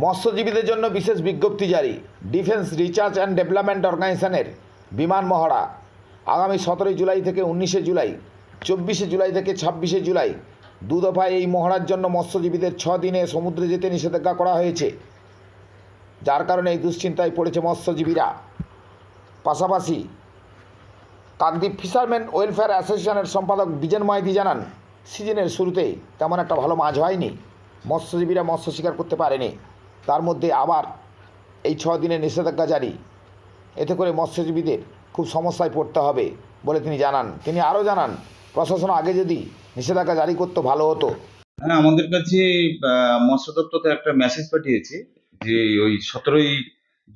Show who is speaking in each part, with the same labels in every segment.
Speaker 1: মৎস্যজীবীদের জন্য বিশেষ বিজ্ঞপ্তি জারি। ডিফেন্স রিসার্চ অ্যান্ড ডেভেলপমেন্ট অর্গানাইজেশনের বিমান মহড়া। আগামী সতেরোই জুলাই থেকে উনিশে জুলাই, চব্বিশে জুলাই থেকে ছাব্বিশে জুলাই দু দফায় এই মহড়ার জন্য মৎস্যজীবীদের ছ দিনে সমুদ্রে যেতে নিষেধাজ্ঞা করা হয়েছে, যার কারণে এই দুশ্চিন্তায় পড়েছে মৎস্যজীবীরা। পাশাপাশি কাকদ্বীপ ফিশারম্যান ওয়েলফেয়ার অ্যাসোসিয়েশনের সম্পাদক বিজেন মাইতি জানান, সিজনের শুরুতেই তেমন একটা ভালো মাছ হয়নি। মৎস্যজীবীরা মৎস্য শিকার করতে পারেনি। তার মধ্যে আবার এই ছ দিনের নিষেধাজ্ঞা জারি। এতে করে মৎস্যজীবীদের খুব সমস্যায় পড়তে হবে বলে তিনি জানান। তিনি আরও জানান, প্রশাসন আগে যদি নিষেধাজ্ঞা জারি করতো ভালো হতো।
Speaker 2: হ্যাঁ আমাদের কাছে মৎস্য দপ্তর একটা মেসেজ পাঠিয়েছে যে ওই সতেরোই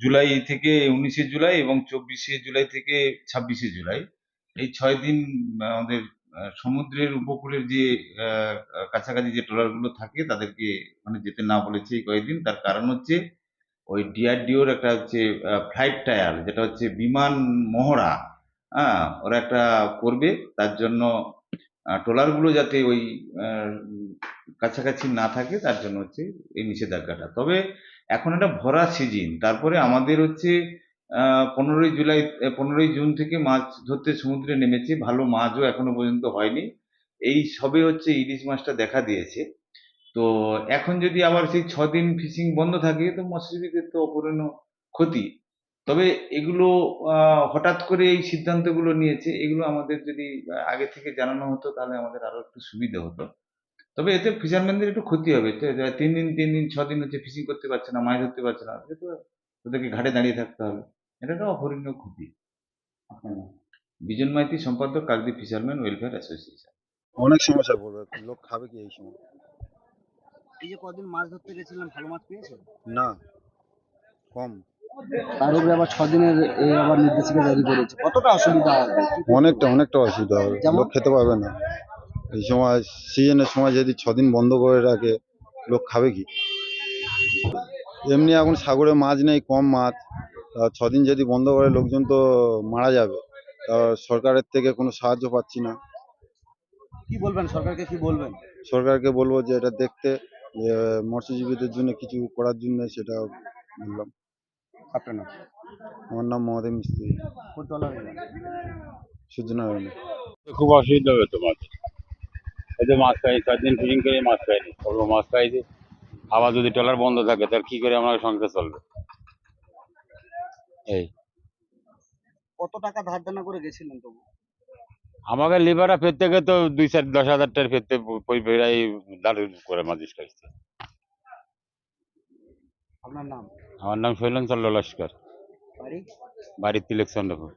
Speaker 2: জুলাই থেকে উনিশে জুলাই এবং চব্বিশে জুলাই থেকে ছাব্বিশে জুলাই, এই ছয় দিন আমাদের সমুদ্রের উপকূলের যে কাছাকাছি যে ট্রলারগুলো থাকে, তাদেরকে মানে যেতে না বলেছে কয়েকদিন। তার কারণ হচ্ছে, ওই ডিআরডিওর একটা হচ্ছে ফ্লাইট টায়ার যেটা হচ্ছে বিমান মহড়া হ্যাঁ ওরা একটা করবে। তার জন্য ট্রলারগুলো যাতে ওই কাছাকাছি না থাকে, তার জন্য হচ্ছে এই নিষেধাজ্ঞাটা। তবে এখন একটা ভরা সিজন। তারপরে আমাদের হচ্ছে পনেরোই জুলাই পনেরোই জুন থেকে মাছ ধরতে সমুদ্রে নেমেছে। ভালো মাছও এখনও পর্যন্ত হয়নি। এই সবে হচ্ছে ইলিশ মাছটা দেখা দিয়েছে। তো এখন যদি আবার সেই ছ দিন ফিশিং বন্ধ থাকে, তো মৎস্যজীবীদের তো অপূরণীয় ক্ষতি। তবে এগুলো হঠাৎ করে এই সিদ্ধান্তগুলো নিয়েছে, এগুলো আমাদের যদি আগে থেকে জানানো হতো, তাহলে আমাদের আরও একটু সুবিধা হতো। তবে এতে ফিশারম্যানদের একটু ক্ষতি হবে। তিন দিন তিন দিন ছ দিন হচ্ছে ফিশিং করতে পারছে না, মাছ ধরতে পারছে না। তো ওদেরকে ঘাটে দাঁড়িয়ে থাকতে হবে। এটা একটা অপরিণীয় ক্ষতি বিজন মাইতি সম্পাদক কাকদ্বীপ ফিশারম্যান ওয়েলফেয়ার অ্যাসোসিয়েশন
Speaker 3: অনেক সমস্যা পড়বে লোক খাবে কি এই সময়?
Speaker 4: এই যে কদিন মাছ ধরতে গেছিলাম ভালো মাছ পেয়েছেন
Speaker 3: না কম।
Speaker 4: তার উপরে আবার ছ দিনের এই আবার নির্দেশিকা জারি করেছে। কতটা অসুবিধা হবে?
Speaker 3: অনেকটা অনেকটা অসুবিধা হবে। লোক খেতে পারবে না। এই সময় সিজনের সময় যদি ছদিন বন্ধ করে রাখে লোক খাবে কি? এমনি এখন সাগরে মাছ নেই কম মাছ। ছদিন যদি বন্ধ করে লোকজন তো মারা যাবে। তা সরকারের থেকে কোনো সাহায্য পাচ্ছি না।
Speaker 4: কি বলবেন? সরকারকে কি বলবেন?
Speaker 3: সরকারকে বলব যে এটা দেখতে যে মৎস্যজীবীদের জন্য কিছু করার জন্য সেটা বললাম।
Speaker 4: আপনার নাম?
Speaker 3: আমার নাম মহাদেব মিস্ত্রি। সূর্যনারায়ণ
Speaker 5: খুব অসুবিধা হবে তো মাছ এই যে মাছ খাই চার দিন ফিশিং করে মাছ খাইনি মাছ খাইছি। আবার যদি ট্রলার বন্ধ থাকে তার কি করে আমার সংসার চলবে? এই
Speaker 4: কত টাকা ধার দেনা করে গেছিলেন তবু?
Speaker 5: আমাকে লিভারটা ফেরতে গেলে তো দুই চার দশ হাজার টাকা ফেরতে পরিবেশাই দাঁড় করে মাছ কাছে
Speaker 4: আপনার নাম?
Speaker 5: আমার নাম শৈলেন চন্দ্র লস্কর।
Speaker 4: বাড়ি?
Speaker 5: বাড়ির তিলেক চন্দ্রপুর।